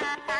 Bye.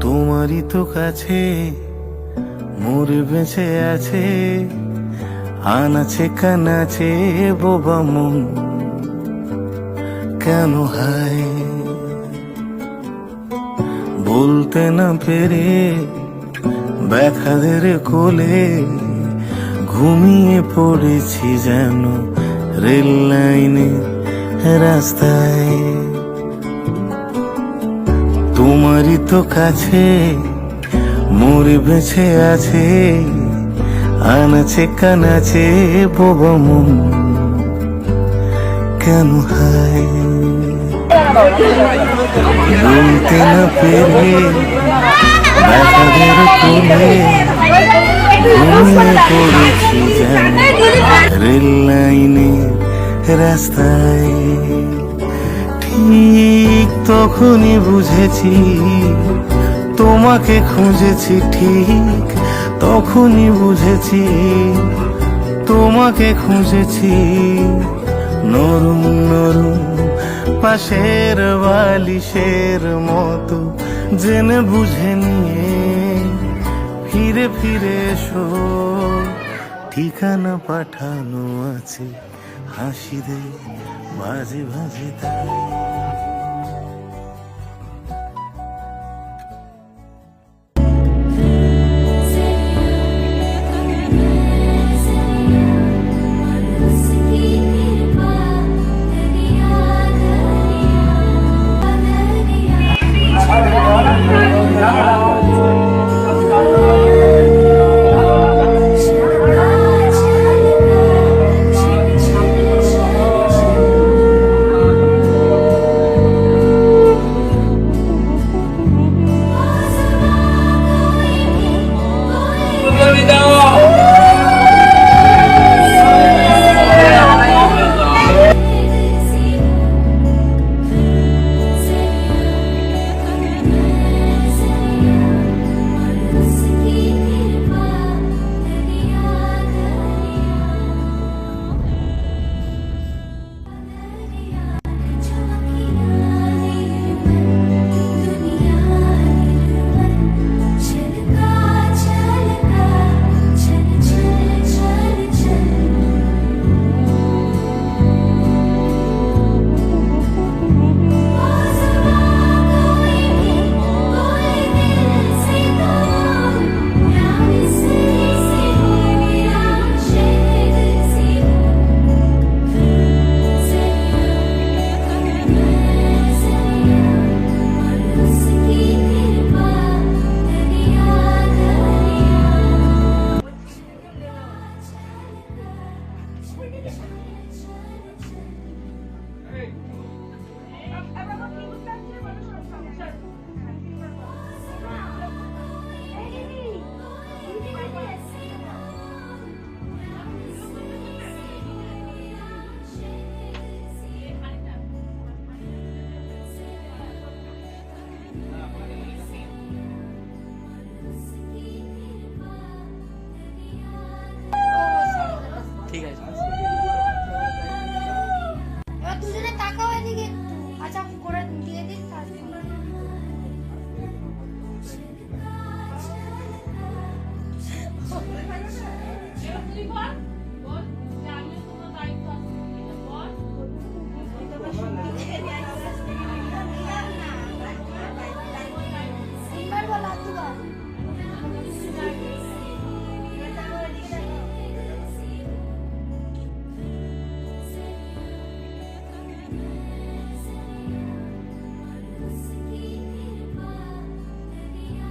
তোমারই তো কাছে মোর বেঁচে আছে আনাছে কানাছে বোবা মন। কেন হায়? বলতে না পেরে ব্যাখাদের কোলে ঘুমিয়ে পড়েছি যেন রেল লাইনে রাস্তায়। তোমারই তো কাছে মোর বেছে আছে আনাছে কানাছে বোবা মন। কেন হায়? বলতে না পেরে ব্যথাদের কোলে ঘুমিয়ে পড়েছি রেল লাইনে রাস্তায় ঠিক তখনই বুঝেছি তোমাকে খুঁজেছি, ঠিক তখনই বুঝেছি, তোমাকে খুঁজেছি, নরম নরম পাশের বালিশের মতো জেনে বুঝে নিয়ে ফিরে ফিরে এসো। ঠিকানা পাঠানো আছে হাসি দে মাঝে মাঝে তাই।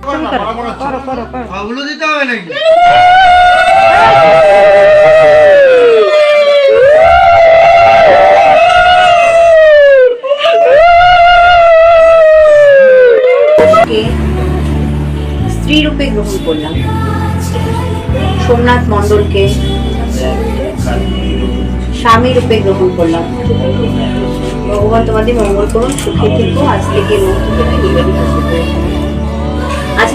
করো করো করো দিতে হবে নাকি? করলাম। সোমনাথ মণ্ডলকে স্বামী রূপে গ্রহণ করলাম। ভগবান তোমাদের মঙ্গল করুন, সুখে থেকো। আজ থেকে রোগ থেকে নিবেদিত আজ